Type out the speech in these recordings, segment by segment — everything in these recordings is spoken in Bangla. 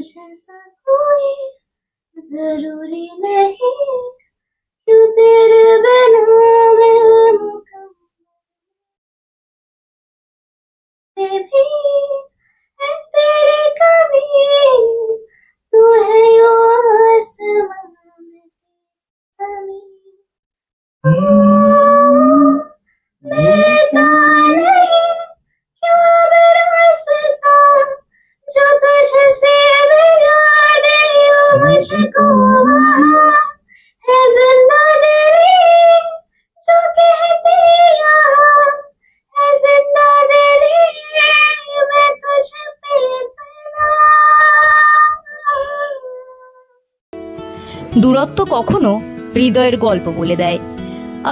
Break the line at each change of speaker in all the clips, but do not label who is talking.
जैसा कोई ज़रूरी नहीं। तू तेरे बिना मैं भी है यो
দূরত্ব কখনো হৃদয়ের গল্প বলে দেয়।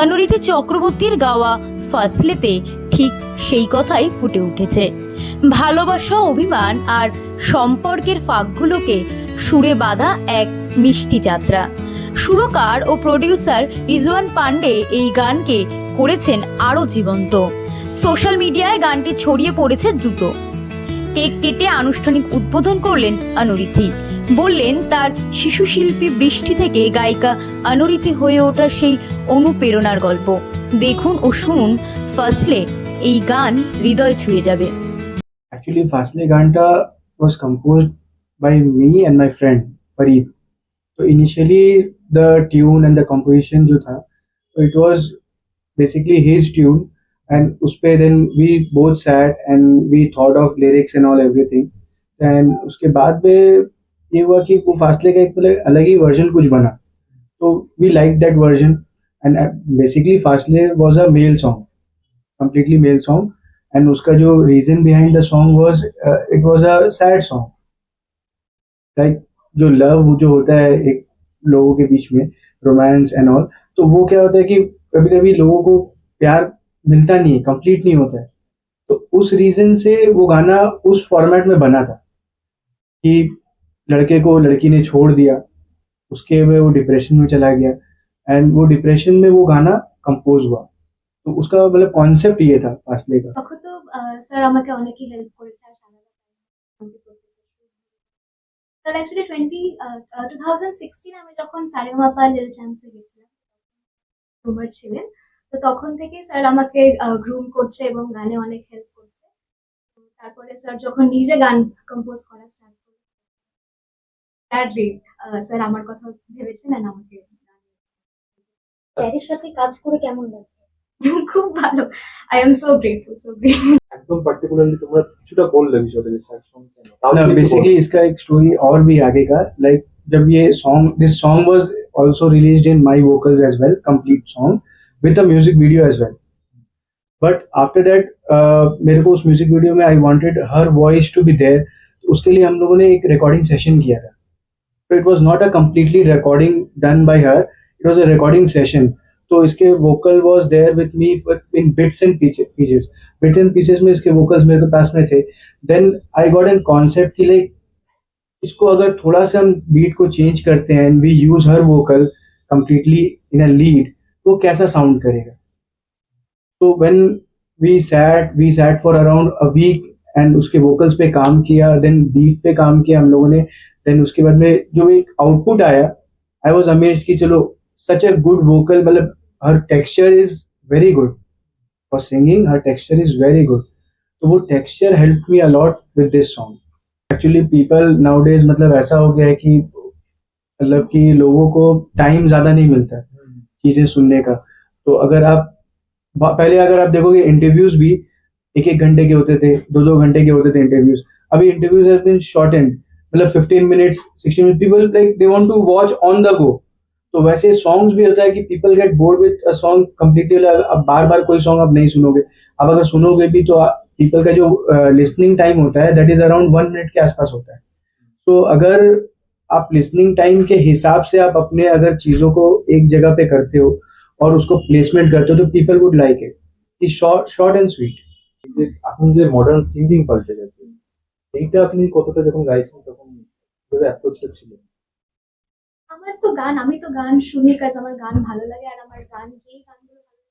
অনুরীতি চক্রবর্তীর গাওয়া ফাসলেতে ঠিক সেই কথাই ফুটে উঠেছে। ভালোবাসা, অভিমান আর সম্পর্কের ফাঁকগুলোকে সুরে বাঁধা এক মিষ্টি যাত্রা। সুরকার ও প্রডিউসার রিজওয়ান পান্ডে এই গানকে করেছেন আরও জীবন্ত। সোশ্যাল মিডিয়ায় গানটি ছড়িয়ে পড়েছে দ্রুত। কেক কেটে আনুষ্ঠানিক উদ্বোধন করলেন অনুরীতি বললেন তার শিশু শিল্পী বৃষ্টি থেকে গায়িকা অনুরীতি হয়ে ওঠার সেই অনুপ্রেরণার গল্প দেখুন ও শুনুন ফাসলে এই গান হৃদয় ছুঁয়ে যাবে
Actually, Fasle Ganta was composed by me and my friend Farid. So initially, the tune and the composition जो था, so it was basically his tune, and उसपे then we both sat and we thought of lyrics and all everything. And उसके बाद में ये हुआ कि वो फासले का एक मतलब अलग ही वर्जन कुछ बना। तो we like that version and basically Faasle was a male song completely male song and उसका जो reason behind the song was it was a sad song like जो लव जो होता है एक लोगों के बीच में रोमांस एंड ऑल तो वो क्या होता है कि कभी कभी लोगों को प्यार मिलता नहीं है कंप्लीट नहीं होता है। तो उस रीजन से वो गाना उस फॉर्मेट में बना था कि लड़के को लड़की ने छोड़ दिया उसके में वो डिप्रेशन में चला गया एंड वो डिप्रेशन में वो गाना कंपोज हुआ तो उसका मतलब कॉन्सेप्ट ये था फासले का
তখন তো স্যার আমাকে অনেকই হেল্প করেছে আর sir actually twenty two thousand sixteen আমি যখন সারেগামাপা লিল চ্যাম্পসে গেছিলাম গ্রুমার ছিলেন তো তখন থেকে স্যার আমাকে গ্রুম করছে এবং গানে অনেক হেল্প করছে তো তারপরে স্যার যখন নিজে গান কম্পোজ করা স্টার্ট করলেন দ্যাট রেট স্যার আমার কথা ভেবেছেন and আমাকে
স্যারের সাথে কাজ করে কেমন লাগছে
খুব ভালো I am so grateful so grateful
একদম পার্টিকুলারলি তোমরা কিছুটা বললে বিষয়টা যে স্যার সঙ্গ কেন তাহলে
ना
একটু
बेसिकली इसका एक स्टोरी और भी आगे का लाइक जब ये song this song was also released in my vocals as well complete song with a music video as well but after that मेरे को उस म्यूजिक वीडियो में I wanted her voice to be there उसके लिए हम लोगों ने एक रिकॉर्डिंग सेशन किया था तो it was not a completely recording done by her it was a recording session तो इसके vocal was there with me in bits and pieces bit and pieces में इसके वोकल्स मेरे पास में थे. Then I got an concept कि लाइक इसको अगर थोड़ा सा हम बीट को चेंज करते हैं and we use her vocal completely in a lead तो कैसा साउंड करेगा? तो when we sat we sat for around a week and उसके वोकल्स पे काम किया देन बीट पे काम किया हम लोगों ने। देन उसके बाद में जो एक आउटपुट आया आई वॉज़ अमेज कि चलो सच अ गुड वोकल मतलब her texture is very good for singing her texture is very good तो वो texture help me a lot with this song actually people nowadays मतलब ऐसा हो गया है कि मतलब कि लोगों को टाइम ज़्यादा नहीं मिलता चीज़ें सुनने का। तो अगर आप पहले अगर आप देखोगे इंटरव्यूज़ भी एक एक घंटे के होते थे दो दो घंटे के होते थे इंटरव्यूज़ अभी interviews have been short and मतलब 15 minutes 16 minutes people like they want to watch on the go तो वैसे सॉन्ग्स भी होता है कि people get bored with a song completely अब बार बार कोई सॉन्ग आप नहीं सुनोगे। अब अगर सुनोगे भी तो पीपल का जो लिसनिंग टाइम होता है that is around one minute के आसपास होता है। तो अगर आप लिसनिंग टाइम के हिसाब से आप अपने अगर चीज़ों को एक जगह पे करते हो और उसको प्लेसमेंट करते हो तो people would like it short and
sweet এখন যে মডার্ন সিঙ্গিং পাল্টে গেছে সেইটা আপনি কতটা যখন গাইছেন তখন অ্যাপ্রোচটা ছিল?
আমার তো গান আমি তো গান শুনি কাজ আমার গান ভালো লাগে আর আমার গান যেই গানগুলো ভালো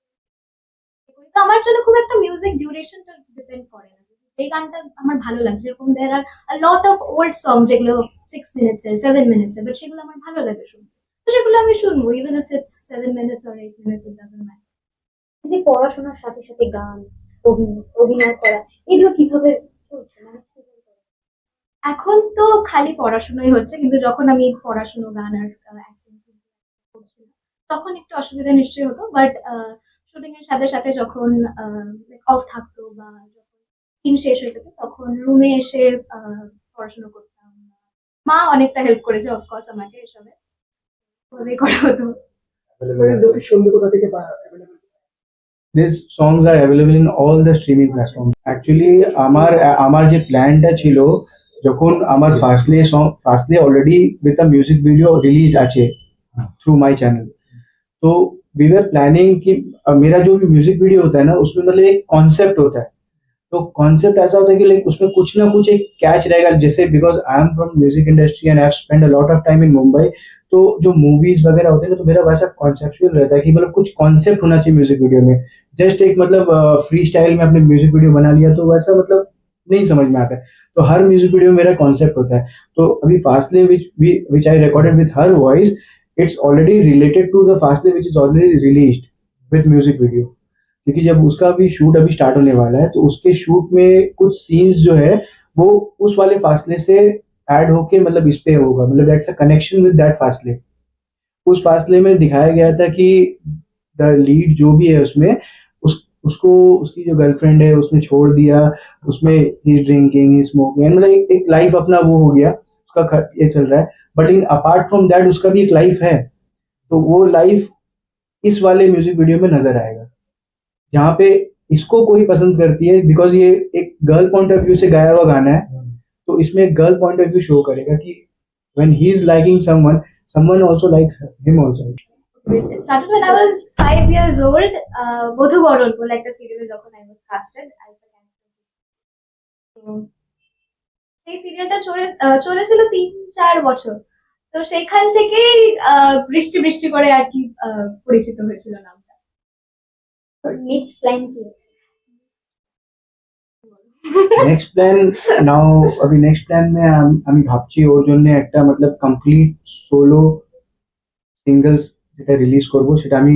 তো আমার জন্য খুব একটা মিউজিক ডিউরেশনটা ডিপেন্ড করে না। এই গানটা আমার ভালো লাগছে যেরকম দের আর লট অফ ওল্ড সং যেগুলো সিক্স মিনিটসের সেভেন মিনিটসের বাট সেগুলো আমার ভালো লাগে শুনতে। তো সেগুলো আমি শুনব even if it's seven minutes or eight minutes it doesn't matter
এই যে পড়াশোনার সাথে সাথে গান অভিনয় করা এগুলো কীভাবে চলছে? মানে?
এখন তো খালি পড়াশোনাই হচ্ছে কিন্তু যখন আমি পড়াশোনা গান আর তখন একটু অসুবিধা নিশ্চয়ই হতো বাট শুটিং এর সাথে সাথে যখন অফ থাকতো বা যখন দিন শেষ হয়ে যেত তখন রুমে এসে আহ, পড়াশোনা করতাম। মা অনেকটা হেল্প করেছে অফকোর্স আমাকে এসবে। করা হতো।
সন্ধে কোথা থেকে
this songs are available in all the streaming platform actually আমার আমার যে প্ল্যানটা ছিল যখন আমার firstly song already with a music video release আছে थ्रू माय चैनल तो वी वर प्लानिंग कि मेरा जो भी म्यूज़िक वीडियो होता है ना उसमें मतलब एक कॉन्सेप्ट होता है तो कॉन्सेप्ट ऐसा होता है कि लाइक उसमें कुछ ना कुछ एक कैच रहेगा जैसे because I am from music industry and I spend a lot of time in Mumbai तो जो मूवीज़ वगैरह होते हैं तो मेरा वैसा कॉन्सेप्चुअल रहता है कि मतलब कुछ कॉन्सेप्ट होना चाहिए म्यूज़िक वीडियो में। जस्ट एक मतलब फ्री स्टाइल में अपने म्यूज़िक वीडियो बना लिया तो वैसा मतलब नहीं समझ में आता तो हर म्यूज़िक वीडियो में मेरा कॉन्सेप्ट होता है। तो अभी Faasle which which I recorded with her voice it's already related to the Faasle which is already released with music video क्योंकि जब उसका भी शूट अभी स्टार्ट होने वाला है तो उसके शूट में कुछ सीन्स जो है, वो उस वाले फासले से ऐड होके मतलब इस पे होगा। मतलब that's a connection with that फासले उस फासले में दिखाया गया था कि द लीड जो भी है उसमें उस उसको उसकी जो गर्लफ्रेंड है उसने छोड़ दिया। उसमें ही ड्रिंकिंग ही स्मोकिंग मतलब एक, एक लाइफ अपना वो हो गया। उसका ये चल रहा है। But in apart from that उसका भी एक लाइफ है। तो वो लाइफ इस वाले म्यूज़िक वीडियो में नज़र आएगा। जहाँ पे इसको कोई पसंद करती है बिकॉज़ ये एक गर्ल पॉइंट ऑफ़ व्यू से गाया हुआ गाना है। तो इसमें एक girl point of view show करेगा कि when he is liking someone someone also likes her, him also
It started when I was five years old. Uh, বধু বরণ বলে একটা সিরিয়ালে যখন I was casted as the character. তো সেই সিরিয়ালটা চলে আহ, চলেছিল তিন চার বছর তো সেখান থেকেই আহ, বৃষ্টি বৃষ্টি করে আর কি আহ, পরিচিত হয়েছিল নামটা
নেক্সট প্ল্যান কি
নেক্সট প্ল্যান নাও আমি নেক্সট প্ল্যান মে আমি ভাবছি ওর জন্য একটা মতলব কমপ্লিট সোলো সিঙ্গেলস যেটা রিলিজ করব, সেটা আমি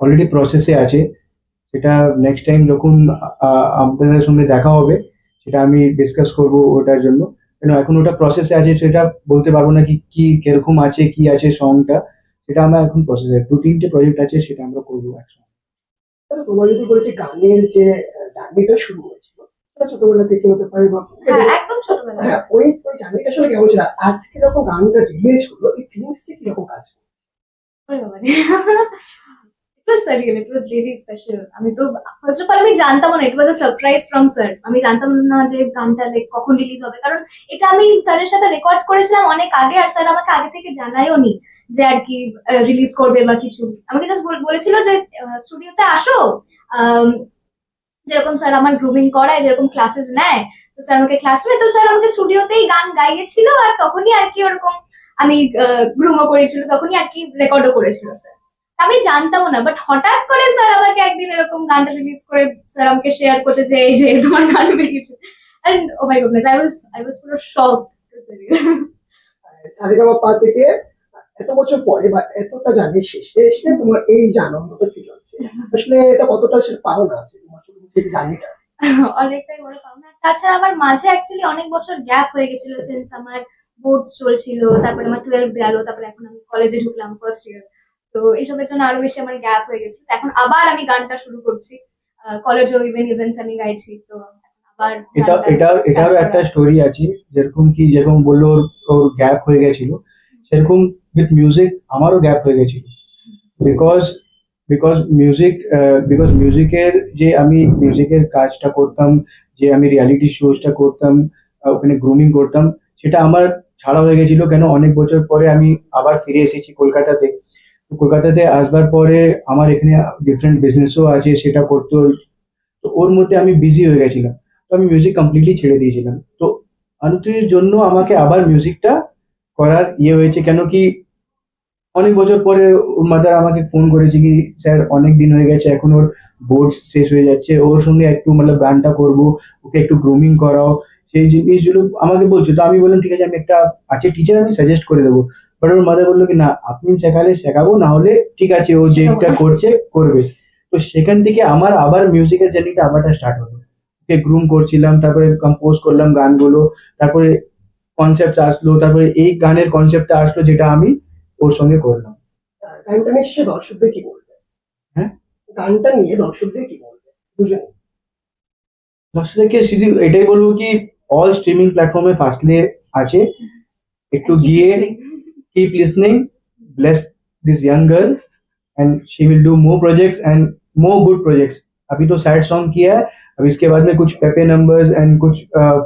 অলরেডি প্রসেসে আছে। সেটা নেক্সট টাইম যখন আপনাদের সঙ্গে দেখা হবে, সেটা আমি ডিসকাস করব ওটার জন্য। কেন, এখন ওটা প্রসেসে আছে, সেটা বলতে পারব না কি কি, কীরকম আছে, কি আছে সংটা সেটা আমার এখন প্রসেসে দু, তিনটে প্রজেক্ট আছে, সেটা আমরা করব একসঙ্গে।
আচ্ছা, যদি করেছে গানের যে জার্নিটা শুরু হয়েছে ছোটবেলা থেকে হতে পারে বা
একদম ছোটবেলা
হ্যাঁ, ওই ওই জার্নিটা আসলে কেমন ছিল? আজকে যখন গানটা রিলিজ হলো এই ফিলিংসটা কীরকম কাজ করে
ইট ওয়াজ সারিয়াল ইট ওয়াজ রিয়েলি স্পেশাল আমি তো ফার্স্ট অফ অল আমি জানতাম না it was a surprise from sir আমি জানতাম না যে গানটা লাইক কখন রিলিজ হবে। কারণ এটা আমি স্যারের সাথে রেকর্ড করেছিলাম অনেক আগে আর স্যার আমাকে আগে থেকে জানাইও নি যে আর কি রিলিজ করবে বা কিছু। আমাকে জাস্ট বলেছিল যে স্টুডিওতে আসো যেরকম স্যার আমার গ্রুমিং করায়, যেরকম ক্লাসেস নেয়, তো স্যার আমাকে ক্লাস নেয়, তো স্যার আমাকে স্টুডিওতেই গান গাইয়েছিল আর তখনই আর কি ওরকম আমি গ্রুমও করেছিল, তখনই আর কি রেকর্ডও করেছিল স্যার আমি জানতামও না বাট হঠাৎ করে স্যার আমাকে একদিন এরকম গানটা রিলিজ করে স্যার আমাকে শেয়ার করছে যে, এই যে তোমার গান বেরিয়েছে। And oh my goodness I was I was পুরো শক
থেকে এত বছর পরে বা এতটা জার্নি শেষে এসে তোমার এই যে আনন্দটা ফিল হচ্ছে। আসলে এটা কতটা সেটা পাওনা আছে তোমার শুধু জার্নিটা?
অনেকটাই বড় পাওনা তাছাড়া আমার মাঝে অ্যাকচুয়ালি অনেক বছর গ্যাপ হয়ে গেছিল সিন্স আমার বোর্ডস চলছিল তারপরে আমার টুয়েলভ গেল তারপরে এখন আমি কলেজে ঢুকলাম ফার্স্ট ইয়ার তো এইসবের জন্য আরও বেশি আমার গ্যাপ হয়ে গেছিল। এখন আবার আমি গানটা শুরু করছি। কলেজেও ইভেন ইভেন্টস আমি গাইছি তো আবার
এটা
গানটা
এটা এটারও একটা স্টোরি আছে যেরকম কি যেরকম বলল ওর ওর গ্যাপ হয়ে গেছিল। সেরকম উইথ মিউজিক আমারও গ্যাপ হয়ে গেছিল। বিকজ বিকজ মিউজিক বিকজ মিউজিকের যে আমি মিউজিকের কাজটা করতাম, যে আমি রিয়ালিটি শোজটা করতাম ওখানে গ্রুমিং করতাম, সেটা আমার ছাড়া হয়ে গেছিল কেন? অনেক বছর পরে আমি আবার ফিরে এসেছি কলকাতাতে। তো কলকাতাতে আসবার পরে আমার এখানে ডিফারেন্ট বিজনেসও আছে, সেটা করতে তো ওর মধ্যে আমি বিজি হয়ে গেছিলাম। তো আমি মিউজিক কমপ্লিটলি ছেড়ে দিয়েছিলাম। তো আনুত্রির জন্য আমাকে আবার মিউজিকটা করার ইয়ে হয়েছে কেন কি অনেক বছর পরে মাদার আমাকে ফোন করেছে কি স্যার অনেক দিন হয়ে গেছে এখন ওর বোর্ড শেষ হয়ে যাচ্ছে ওর সঙ্গে একটু মানে গানটা করব ওকে একটু গ্রুমিং করাও। সেই জিনিসগুলো আমাকে বলছে তো আমি বললাম ঠিক আছে আমি একটা আছে টিচার আমি সাজেস্ট করে দেবো। বাট ওর মাদার বলল কি না আপনি শেখালে শেখাবো না হলে ঠিক আছে ও যেটা করছে করবে। তো সেখান থেকে আমার আবার মিউজিকের জার্নিটা আবারটা স্টার্ট হলো। ওকে গ্রুম করছিলাম তারপরে কম্পোজ করলাম গানগুলো তারপরে কনসেপ্ট আসলো তারপরে এই গানের কনসেপ্টটা আসলো যেটা আমি ওর সঙ্গে করলাম।
গানটা নিয়ে শেষে দর্শকদের কি বলবে?
হ্যাঁ?
গানটা নিয়ে দর্শকদের কি বলবে? দুজনে।
দর্শকদেরকে শুধু এটাই বলব কি অল স্ট্রিমিং প্ল্যাটফর্মে ফার্স্টলি আছে। একটু গিয়ে keep listening bless this young girl and she will do more projects and more good projects अभी तो सैड सॉन्ग किया है अब इसके बाद में कुछ पेपे नंबर्स एंड कुछ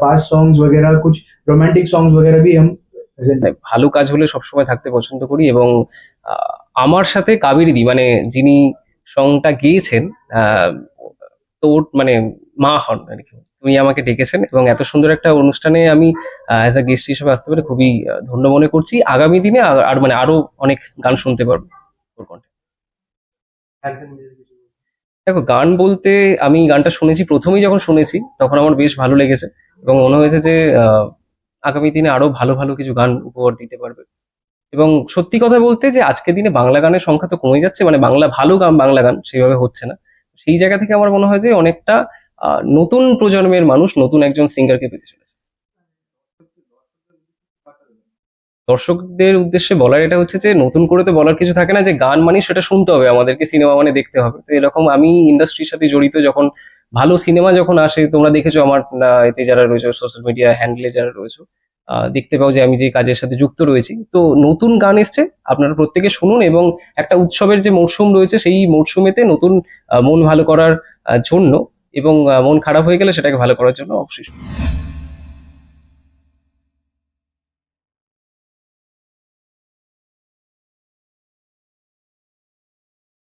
फास्ट सॉन्ग्स वगैरह कुछ रोमांटिक सॉन्ग्स वगैरह भी हम present
মানে ভালো কাজ হলে সবসময় থাকতে পছন্দ করি এবং আহ, আমার সাথে কাবেরিদি মানে যিনি সংটা গেয়েছেন আহ, তো ওর মানে মা হন আর কি উনি আমাকে ডেকেছেন এবং এত সুন্দর একটা অনুষ্ঠানে আমি অ্যাজ আ গেস্ট হিসেবে আসতে পেরে খুবই আহ, ধন্য মনে করছি আগামী দিনে আর- আর মানে আরো অনেক গান শুনতে পারবো ওর কণ্ঠে দেখো, গান বলতে আমি গানটা শুনেছি, প্রথমেই যখন শুনেছি, তখন আমার বেশ ভালো লেগেছে এবং মনে হয়েছে যে আগামী দিনে আরও ভালো ভালো কিছু গান উপহার দিতে পারবে। এবং সত্যি কথা বলতে যে, আজকের দিনে বাংলা গানের সংখ্যা তো কমে যাচ্ছে মানে বাংলা ভালো গান, বাংলা গান সেইভাবে হচ্ছে না। সেই জায়গা থেকে আমার মনে হয় যে, অনেকটা নতুন প্রজন্মের মানুষ, নতুন একজন সিঙ্গারকে পেতে চলেছে। দর্শকদের উদ্দেশ্যে বলার এটা হচ্ছে যে, নতুন করে তো বলার কিছু থাকে না যে, গান মানে সেটা শুনতে হবে, আমাদেরকে সিনেমা মানে দেখতে হবে তো এরকম আমি ইন্ডাস্ট্রির সাথে জড়িত যখন, ভালো সিনেমা যখন আসে, তোমরা দেখেছ আমার এতে যারা রয়েছে সোশ্যাল মিডিয়া হ্যান্ডেলে যারা রয়েছে দেখতে পাও যে আমি যে কাজের সাথে যুক্ত রয়েছি তো নতুন গান এসছে, আপনারা প্রত্যেকে শুনুন এবং একটা উৎসবের যে মরশুম রয়েছে, সেই মরশুমেতে নতুন মন ভালো করার জন্য এবং মন খারাপ হয়ে গেলে সেটাকে ভালো করার জন্য অবশ্যই।